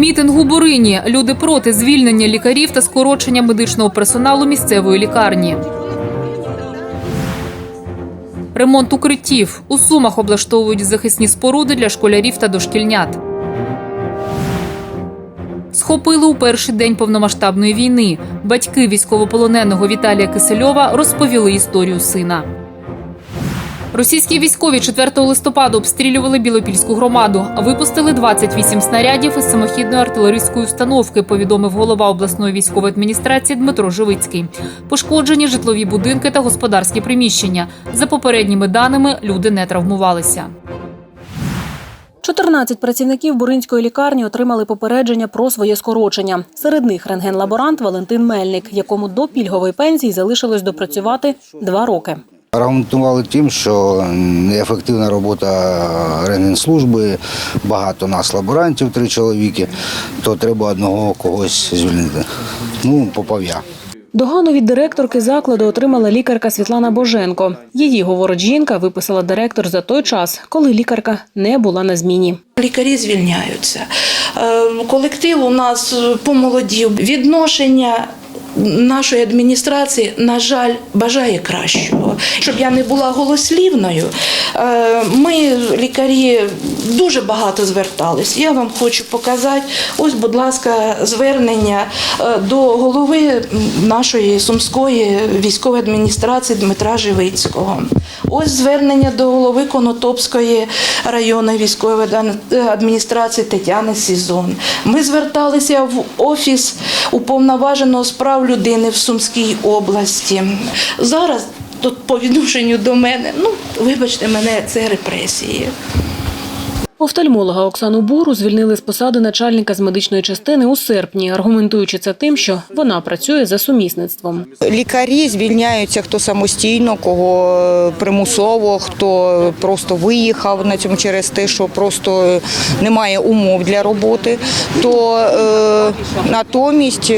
Мітинг у Бурині. Люди проти звільнення лікарів та скорочення медичного персоналу місцевої лікарні. Ремонт укриттів. У Сумах облаштовують захисні споруди для школярів та дошкільнят. Схопили у перший день повномасштабної війни. Батьки військовополоненого Віталія Кисельова розповіли історію сина. Російські військові 4 листопада обстрілювали Білопільську громаду. Випустили 28 снарядів із самохідної артилерійської установки. Повідомив голова обласної військової адміністрації Дмитро Живицький. Пошкоджені житлові будинки та господарські приміщення. За попередніми даними, люди не травмувалися. 14 працівників Буринської лікарні отримали попередження про своє скорочення. Серед них рентген-лаборант Валентин Мельник, якому до пільгової пенсії залишилось допрацювати два роки. Аргументували тим, що неефективна робота рентгенслужби, багато нас лаборантів, три чоловіки, то треба одного когось звільнити. Ну, попав я. Догану від директорки закладу отримала лікарка Світлана Боженко. Її, говорить жінка, виписала директор за той час, коли лікарка не була на зміні. Лікарі звільняються. Е, Колектив у нас помолодів. Відношення нашої адміністрації, на жаль, бажає кращого. Щоб я не була голослівною, е, ми, лікарі, дуже багато звертались. Я вам хочу показати. Ось, будь ласка, звернення е, до голови нашої сумської військової адміністрації Дмитра Живицького. Ось звернення до голови Конотопської районної військової адміністрації Тетяни Сізон. Ми зверталися в офіс уповноваженого з прав людини в Сумській області. Зараз тут по відношенню до мене, ну вибачте мене, це репресії. Офтальмолога Оксану Буру звільнили з посади начальника з медичної частини у серпні, аргументуючи це тим, що вона працює за сумісництвом. Лікарі звільняються хто самостійно, кого примусово, хто просто виїхав на цьому через те, що просто немає умов для роботи. То е, натомість.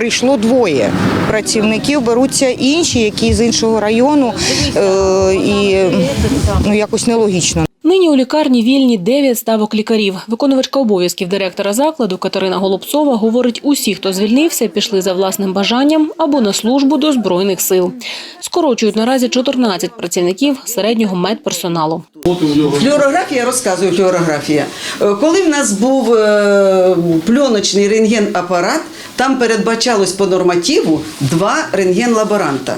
Прийшло двоє працівників, беруться інші, які з іншого району, е, і ну якось нелогічно. Нині у лікарні вільні 9 ставок лікарів. Виконувачка обов'язків директора закладу Катерина Голубцова говорить, усі, хто звільнився, пішли за власним бажанням або на службу до збройних сил. Скорочують наразі 14 працівників середнього медперсоналу. Флюорографія розказую флюорографія. Е, Коли в нас був е, пленочний рентген-апарат, там передбачалось по нормативу два рентген-лаборанта.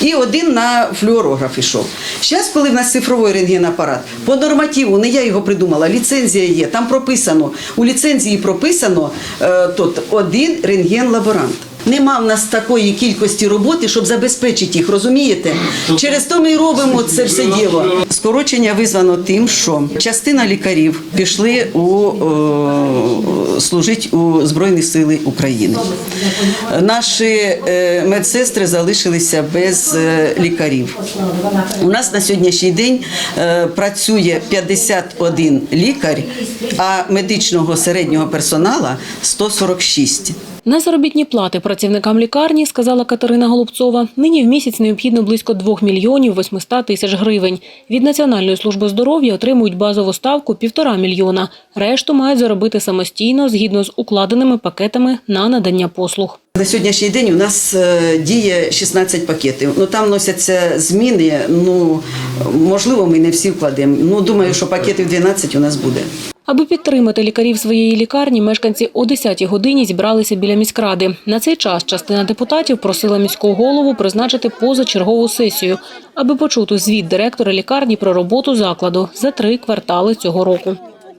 І один на флюорограф ішов. Зараз, коли в нас цифровий рентген-апарат, по нормативу, не я його придумала, ліцензія є, там прописано, у ліцензії прописано е, тут один рентген-лаборант. Нема в нас такої кількості роботи, щоб забезпечити їх, розумієте? Через то ми робимо це все діло. Скорочення визвано тим, що частина лікарів пішли у е, служить у Збройні Сили України. Наші е, медсестри залишилися без е, лікарів. У нас на сьогоднішній день працює 51 лікар, а медичного середнього персоналу 146. На заробітні плати працівникам лікарні, сказала Катерина Голубцова, нині в місяць необхідно близько 2 мільйонів 800 тисяч гривень. Від Національної служби здоров'я отримують базову ставку півтора мільйона. Решту мають заробити самостійно згідно з укладеними пакетами на надання послуг. На сьогоднішній день у нас е, діє 16 пакетів. Ну там вносяться зміни. Ну можливо, ми не всі вкладемо. Ну думаю, що пакетів 12 у нас буде. Аби підтримати лікарів своєї лікарні, мешканці о 10-й годині зібралися біля міськради. На цей час частина депутатів просила міського голову призначити позачергову сесію, аби почути звіт директора лікарні про роботу закладу за три квартали цього року.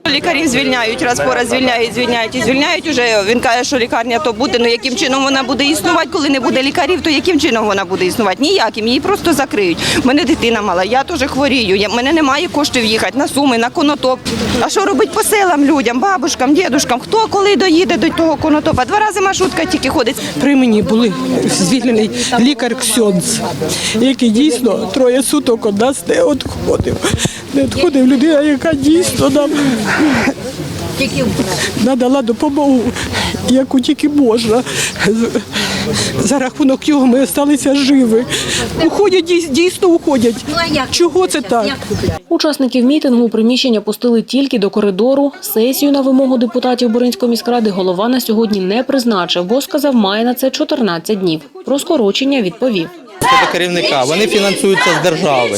Лікарів звільняють, раз по раз звільняють, звільняють і звільняють уже. Він каже, що лікарня то буде. Ну яким чином вона буде існувати, коли не буде лікарів, то яким чином вона буде існувати? Ніяким, її просто закриють. У мене дитина мала, я теж хворію. Я, мене немає коштів їхати на суми, на конотоп. А що робить по селам людям, бабушкам, дідушкам? Хто коли доїде до того конотопа? Два рази маршрутка тільки ходить. При мені були звільнений лікар Ксьонц, який дійсно троє суток від нас не відходив. Не відходив людина, яка дійсно нам надала допомогу, яку тільки можна. За рахунок його ми залишилися живі. Уходять, дійс- дійсно уходять. Чого це так? Учасників мітингу у приміщення пустили тільки до коридору. Сесію на вимогу депутатів Боринської міськради голова на сьогодні не призначив, бо сказав, має на це 14 днів. Про скорочення відповів. Щодо керівника, вони фінансуються з держави.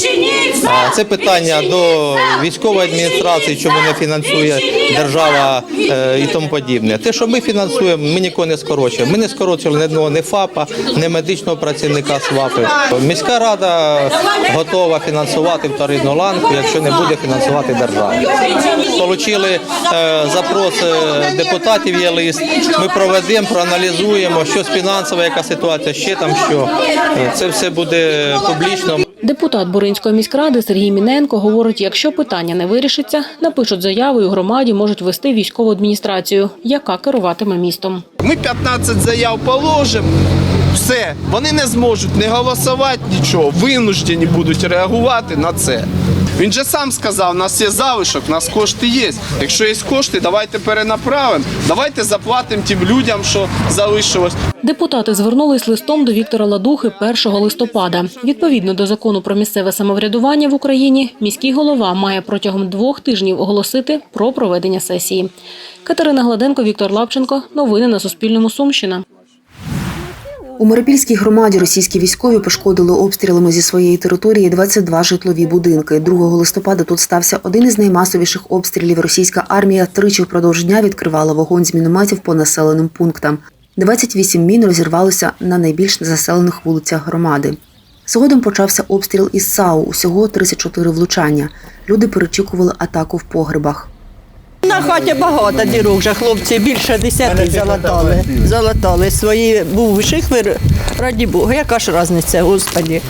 Це питання до військової адміністрації, чому не фінансує держава е, і тому подібне. Те, що ми фінансуємо, ми нікого не скорочуємо. Ми не скорочували ні одного ні ФАПа, ні медичного працівника СВАПи. Міська рада готова фінансувати вторинну ланку, якщо не буде фінансувати держава. Получили е, запрос е, депутатів, є лист. Ми проведемо, проаналізуємо, що з фінансова, яка ситуація, ще там що. Е, Це все буде публічно. Депутат Боринської міськради Сергій Міненко говорить, якщо питання не вирішиться, напишуть заяву і у громаді можуть вести військову адміністрацію, яка керуватиме містом. Ми 15 заяв положимо. Все, вони не зможуть не голосувати нічого, винуждені будуть реагувати на це. Він же сам сказав, у нас є залишок, у нас кошти є. Якщо є кошти, давайте перенаправимо, давайте заплатимо тим людям, що залишилось. Депутати звернулись листом до Віктора Ладухи 1 листопада. Відповідно до закону про місцеве самоврядування в Україні, міський голова має протягом двох тижнів оголосити про проведення сесії. Катерина Гладенко, Віктор Лапченко. Новини на Суспільному. Сумщина. У Миропільській громаді російські військові пошкодили обстрілами зі своєї території 22 житлові будинки. 2 листопада тут стався один із наймасовіших обстрілів. Російська армія тричі впродовж дня відкривала вогонь з мінометів по населеним пунктам. 28 мін розірвалося на найбільш заселених вулицях громади. Згодом почався обстріл із САУ. Усього 34 влучання. Люди перечікували атаку в погребах. На хаті багато дірок вже хлопці більше десяти залатали. Залатали свої був шихвер, раді Бога, яка ж різниця, господі.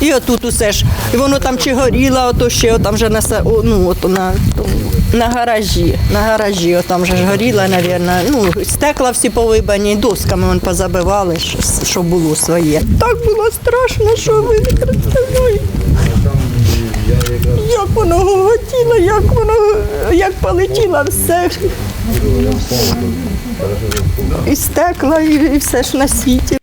І отут усе ж. І воно там чи горіло, ото ще там вже на ну, ото на, на гаражі. На гаражі там вже ж горіло, мабуть. Ну, стекла всі повибані, досками вон позабивали, що, що було своє. Так було страшно, що ви не представляєте. Як воно гоготіло, як воно як полетіло все. І стекла, і, все ж на світі.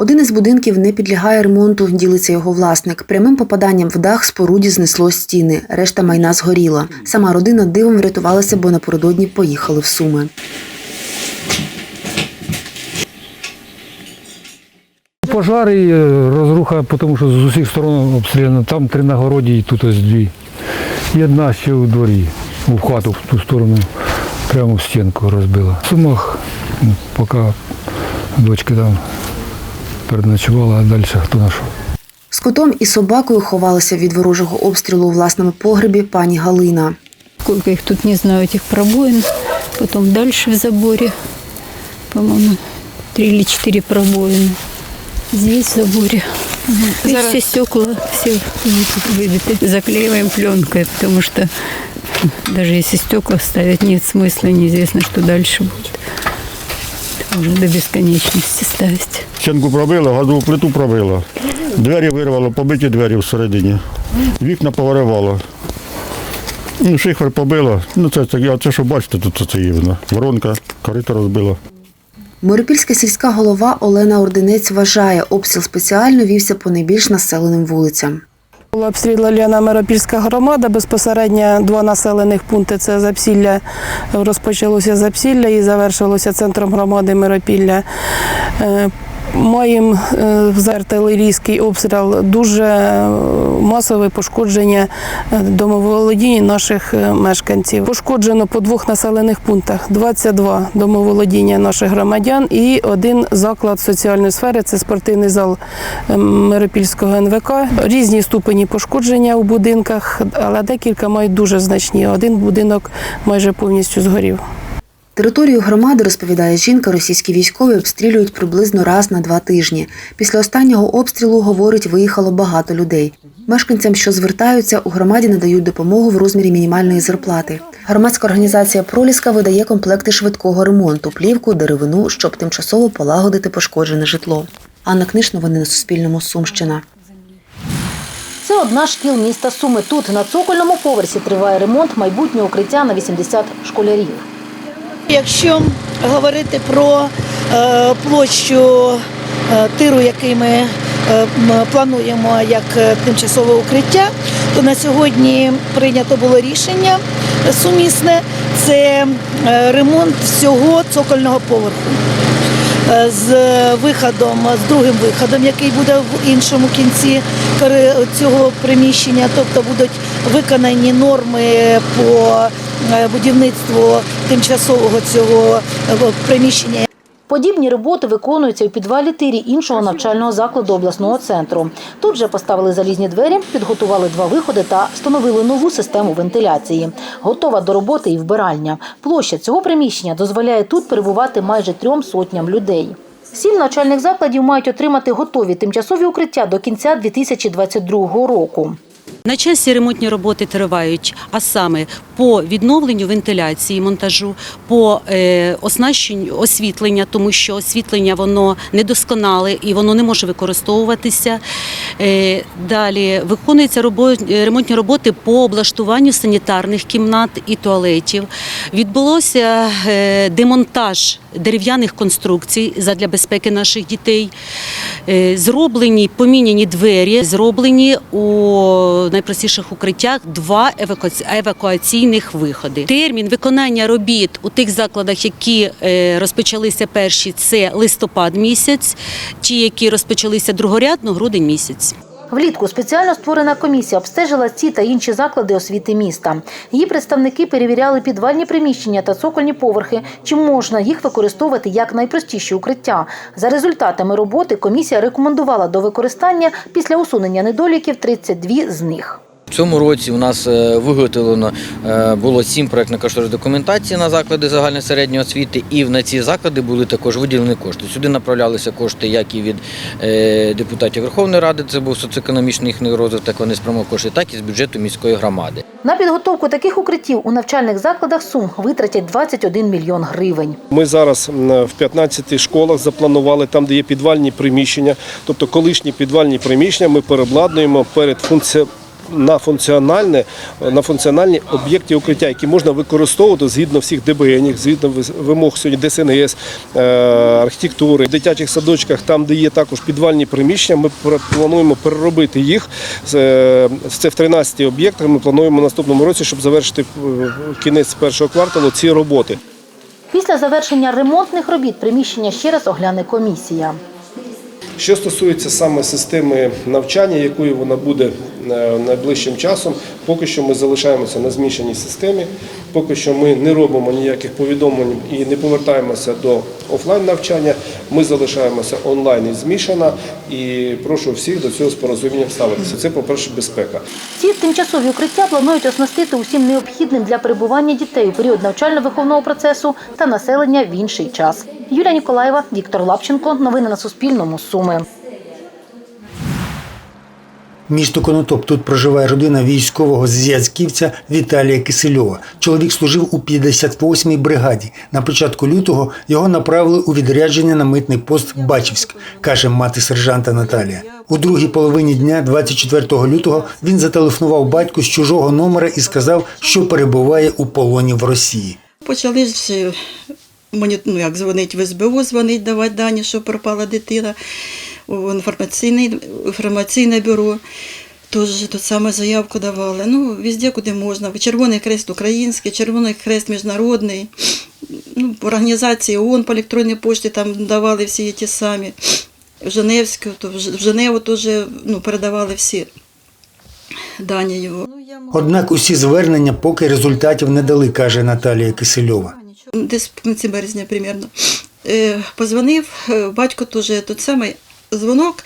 Один із будинків не підлягає ремонту, ділиться його власник. Прямим попаданням в дах споруді знесло стіни, решта майна згоріла. Сама родина дивом врятувалася, бо напередодні поїхали в Суми. Пожари, е, розруха, тому що з усіх сторон обстріляно. Там три на городі і тут ось дві. І одна ще у дворі, у хату в ту сторону, прямо в стінку розбила. В сумах, м, поки дочка там переночувала, а далі хто знайшов. З котом і собакою ховалася від ворожого обстрілу у власному погребі пані Галина. Сколько их тут, не знаю, этих пробоин. Потом дальше в заборе, по-моему, три или четыре пробоины. Здесь в заборе. И все стекла, все выбиты. Заклеиваем пленкой, потому что даже если стекла ставить, нет смысла, неизвестно, что дальше будет. Это Уже до бесконечности ставить. Стінку пробило, газову плиту пробило. Двері вирвало, побиті двері всередині. Вікна повиривало. Ну, шифер побило. Ну, це, це, це що бачите, тут це є вона. Воронка, корита розбила. Миропільська сільська голова Олена Ординець вважає, обстріл спеціально вівся по найбільш населеним вулицям. Була обстріляна Миропільська громада, безпосередньо два населених пункти. Це Запсілля, розпочалося Запсілля і завершилося центром громади Миропілля. Маємо е, за артилерійський обстріл дуже е, масове пошкодження е, домоволодінь наших мешканців. Пошкоджено по двох населених пунктах 22 домоволодіння наших громадян і один заклад соціальної сфери це спортивний зал Миропільського НВК. Різні ступені пошкодження у будинках, але декілька мають дуже значні. Один будинок майже повністю згорів. Територію громади, розповідає жінка, російські військові обстрілюють приблизно раз на два тижні. Після останнього обстрілу, говорить, виїхало багато людей. Мешканцям, що звертаються, у громаді надають допомогу в розмірі мінімальної зарплати. Громадська організація Проліска видає комплекти швидкого ремонту, плівку, деревину, щоб тимчасово полагодити пошкоджене житло. Анна Книж, новини на Суспільному, Сумщина. Це одна шкіл міста Суми. Тут на цокольному поверсі триває ремонт майбутнього укриття на 80 школярів. Якщо говорити про е, площу е, тиру, який ми е, плануємо як тимчасове укриття, то на сьогодні прийнято було рішення сумісне це ремонт всього цокольного поверху. З виходом, з другим виходом, який буде в іншому кінці цього приміщення, тобто будуть виконані норми по будівництву тимчасового цього е, приміщення. Подібні роботи виконуються у підвалі тирі іншого навчального закладу обласного центру. Тут же поставили залізні двері, підготували два виходи та встановили нову систему вентиляції. Готова до роботи і вбиральня. Площа цього приміщення дозволяє тут перебувати майже трьом сотням людей. Сім навчальних закладів мають отримати готові тимчасові укриття до кінця 2022 року. На часі ремонтні роботи тривають, а саме по відновленню вентиляції, монтажу, по е, оснащенню освітлення, тому що освітлення воно недосконале і воно не може використовуватися. Е, далі виконуються ремонтні роботи по облаштуванню санітарних кімнат і туалетів. Відбулося е, демонтаж дерев'яних конструкцій задля безпеки наших дітей. Е, Зроблені поміняні двері, зроблені у найпростіших укриттях два евакуаційних виходи. Термін виконання робіт у тих закладах, які е, розпочалися перші, це листопад місяць, ті, які розпочалися другорядно, грудень місяць. Влітку спеціально створена комісія обстежила ці та інші заклади освіти міста. Її представники перевіряли підвальні приміщення та цокольні поверхи, чи можна їх використовувати як найпростіші укриття. За результатами роботи комісія рекомендувала до використання після усунення недоліків 32 з них. В цьому році у нас е, виготовлено е, було сім проєктно-кошторисних документацій на заклади загальної середньої освіти, і на ці заклади були також виділені кошти. Сюди направлялися кошти як і від е, депутатів Верховної Ради, це був соціоекономічний їхній розвиток, вони спрямовували кошти, так і з бюджету міської громади. На підготовку таких укриттів у навчальних закладах Сум витратять 21 мільйон гривень. Ми зараз в 15 школах запланували там, де є підвальні приміщення, тобто колишні підвальні приміщення ми переобладнуємо перед функці... На функціональне на функціональні об'єкти укриття, які можна використовувати згідно всіх ДБН, згідно вимог сьогодні ДСНС, е, архітектури, в дитячих садочках, там, де є також підвальні приміщення, ми плануємо переробити їх. Це це в 13 об'єктах. Ми плануємо наступному році, щоб завершити кінець першого кварталу ці роботи. Після завершення ремонтних робіт приміщення ще раз огляне комісія. Що стосується саме системи навчання, якою вона буде е, найближчим часом, поки що ми залишаємося на змішаній системі, поки що ми не робимо ніяких повідомлень і не повертаємося до офлайн навчання. Ми залишаємося онлайн і змішана. І прошу всіх до цього з порозумінням ставитися. Це, по-перше, безпека. Ці тимчасові укриття планують оснастити усім необхідним для перебування дітей у період навчально-виховного процесу та населення в інший час. Юлія Ніколаєва, Віктор Лапченко. Новини на Суспільному. Суми. Місто Конотоп. Тут проживає родина військового зв'язківця Віталія Кисельова. Чоловік служив у 58-й бригаді. На початку лютого його направили у відрядження на митний пост Бачівськ, каже мати сержанта Наталія. У другій половині дня, 24 лютого, він зателефонував батьку з чужого номера і сказав, що перебуває у полоні в Росії. Почали ж е, мені ну, як дзвонить в СБУ, дзвонить, давати дані, що пропала дитина, у інформаційне, інформаційне бюро. Тож тут саме заявку давали. Ну, везде, куди можна. Червоний хрест український, Червоний хрест міжнародний. Ну, організації ООН по електронній пошті там давали всі ті самі. В Женевську, то в Женеву теж ну, передавали всі дані його. Однак усі звернення поки результатів не дали, каже Наталія Кисельова. десь в кінці березня примерно. Е, Позвонив, е, батько теж тут самий дзвонок,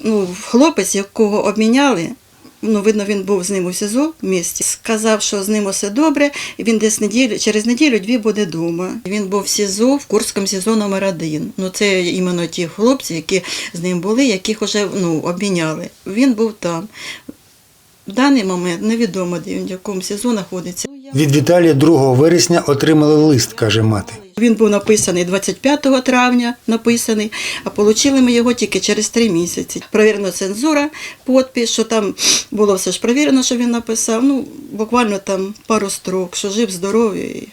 ну, хлопець, якого обміняли. Ну, видно, він був з ним у СІЗО в місті. Сказав, що з ним усе добре, він десь неділю, через неділю-дві буде вдома. Він був в СІЗО, в Курському СІЗО номер один. Ну, це іменно ті хлопці, які з ним були, яких вже ну, обміняли. Він був там. В даний момент невідомо, де він в якому СІЗО знаходиться. Від Віталія 2 вересня отримали лист, каже мати. Він був написаний 25 травня, написаний, а отримали ми його тільки через три місяці. Провірена цензура, підпис, що там було все ж провірено, що він написав. Ну, буквально там пару строк, що жив здоровий.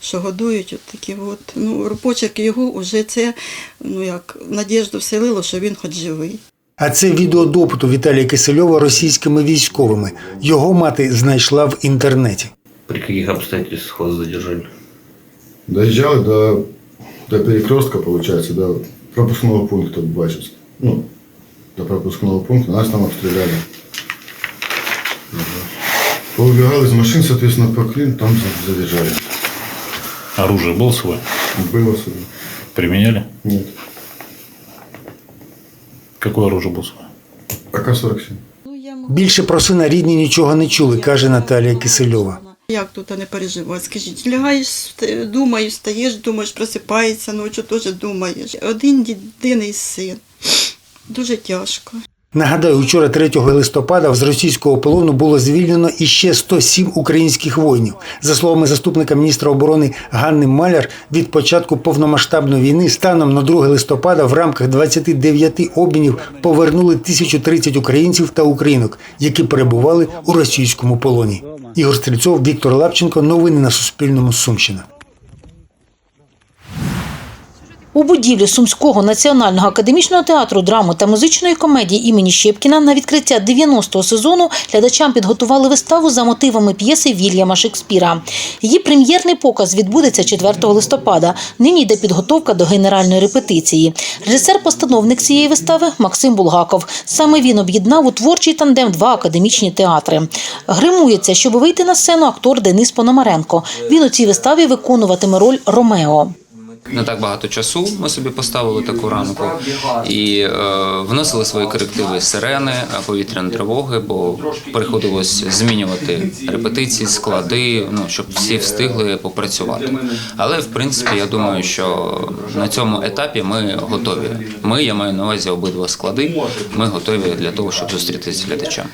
що годують, от такі от. Ну, почерк його вже це, ну як, надіжду вселило, що він хоч живий. А це відео допиту Віталія Кисельова російськими військовими. Його мати знайшла в інтернеті. При каких обстоятельствах вас задержали? Доезжали до, до перекрестка, получается, до пропускного пункта Бачевск. Ну, до пропускного пункта. Нас там обстреляли. Поубегал из машин, соответственно, по Клин, там за- задержали. Оружие было свое? Было свое. Применяли? Нет. Какое оружие было свое? АК-47. Більше про сина рідні нічого не чули, каже Наталія Кисельова. Як тут не переживати? Скажіть, лягаєш, думаєш, стаєш, думаєш, просипається ночі, теж думаєш. Один єдиний син. Дуже тяжко. Нагадаю, учора 3 листопада з російського полону було звільнено іще 107 українських воїнів. За словами заступника міністра оборони Ганни Маляр, від початку повномасштабної війни станом на 2 листопада в рамках 29 обмінів повернули 1030 українців та українок, які перебували у російському полоні. Ігор Стрільцов, Віктор Лапченко. Новини на Суспільному. Сумщина. У будівлі Сумського національного академічного театру драми та музичної комедії імені Щепкіна на відкриття 90-го сезону глядачам підготували виставу за мотивами п'єси Вільяма Шекспіра. Її прем'єрний показ відбудеться 4 листопада. Нині йде підготовка до генеральної репетиції. Режисер-постановник цієї вистави Максим Булгаков. Саме він об'єднав у творчий тандем два академічні театри. Гримується, щоб вийти на сцену актор Денис Пономаренко. Він у цій виставі виконуватиме роль Ромео. Не так багато часу ми собі поставили таку ранку і е, вносили свої корективи сирени, е, повітряні тривоги, бо приходилось змінювати репетиції, склади, ну щоб всі встигли попрацювати. Але в принципі я думаю, що на цьому етапі ми готові. Ми, я маю на увазі обидва склади. Ми готові для того, щоб зустрітися з глядачем.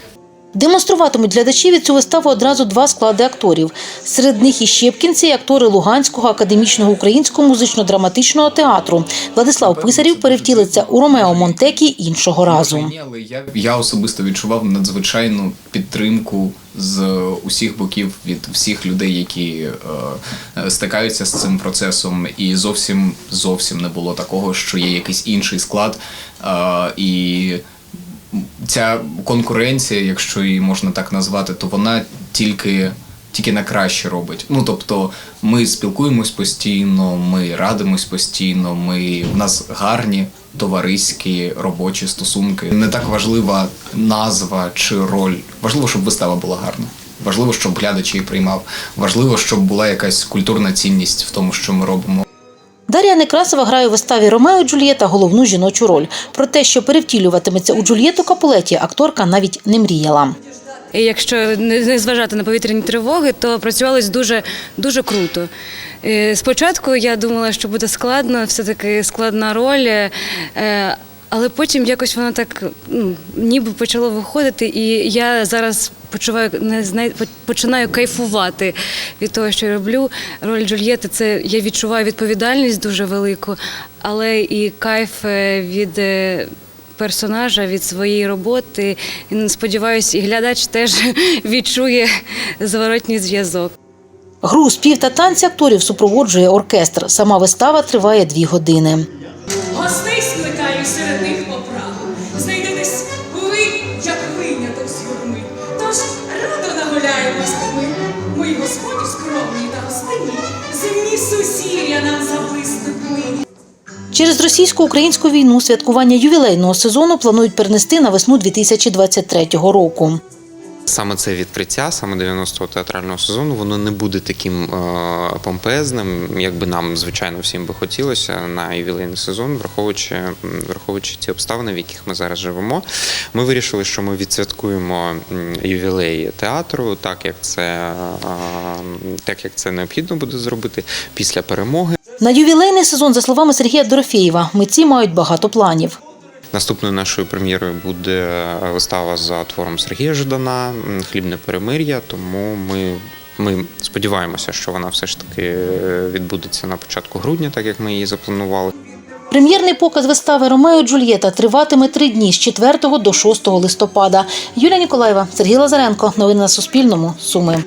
Демонструватимуть глядачеві цю виставу одразу два склади акторів. Серед них і щепкінці, і актори Луганського академічного українського музично-драматичного театру. Владислав Писарів перевтілиться у Ромео Монтекі іншого разу. Я особисто відчував надзвичайну підтримку з усіх боків від всіх людей, які е, стикаються з цим процесом, і зовсім зовсім не було такого, що є якийсь інший склад. Е, і ця конкуренція, якщо її можна так назвати, то вона тільки. Тільки на краще робить. Ну тобто, ми спілкуємось постійно, ми радимось постійно. Ми в нас гарні товариські робочі стосунки. Не так важлива назва чи роль. Важливо, щоб вистава була гарна. Важливо, щоб глядач її приймав. Важливо, щоб була якась культурна цінність в тому, що ми робимо. Дар'я Некрасова грає у виставі Ромео і Джульєта головну жіночу роль. Про те, що перевтілюватиметься у Джульєту Капулеті, акторка навіть не мріяла. І якщо не зважати на повітряні тривоги, то працювалось дуже дуже круто. Спочатку я думала, що буде складно, все-таки складна роль. е, Але потім якось воно так ну, ніби почало виходити, і я зараз почуваю не знаю, починаю кайфувати від того, що я роблю. Роль Джульєти це я відчуваю відповідальність дуже велику, але і кайф е, від. е, Персонажа від своєї роботи і сподіваюся, і глядач теж відчує зворотній зв'язок. Гру спів та танці акторів супроводжує оркестр. Сама вистава триває дві години. Гостей Через російсько-українську війну святкування ювілейного сезону планують перенести на весну 2023 року. Саме це відкриття, саме 90-го театрального сезону, воно не буде таким е, помпезним, як би нам, звичайно, всім би хотілося на ювілейний сезон, враховуючи, враховуючи ті обставини, в яких ми зараз живемо. Ми вирішили, що ми відсвяткуємо ювілей театру, так як це, е, так як це необхідно буде зробити після перемоги. На ювілейний сезон, за словами Сергія Дорофєєва, митці мають багато планів. Наступною нашою прем'єрою буде вистава за твором Сергія Ждана Хлібне перемир'я. Тому ми, ми сподіваємося, що вона все ж таки е, відбудеться на початку грудня, так як ми її запланували. Прем'єрний показ вистави Ромео Джульєта триватиме три дні з 4 до 6 листопада. Юлія Ніколаєва, Сергій Лазаренко. Новини на Суспільному. Суми.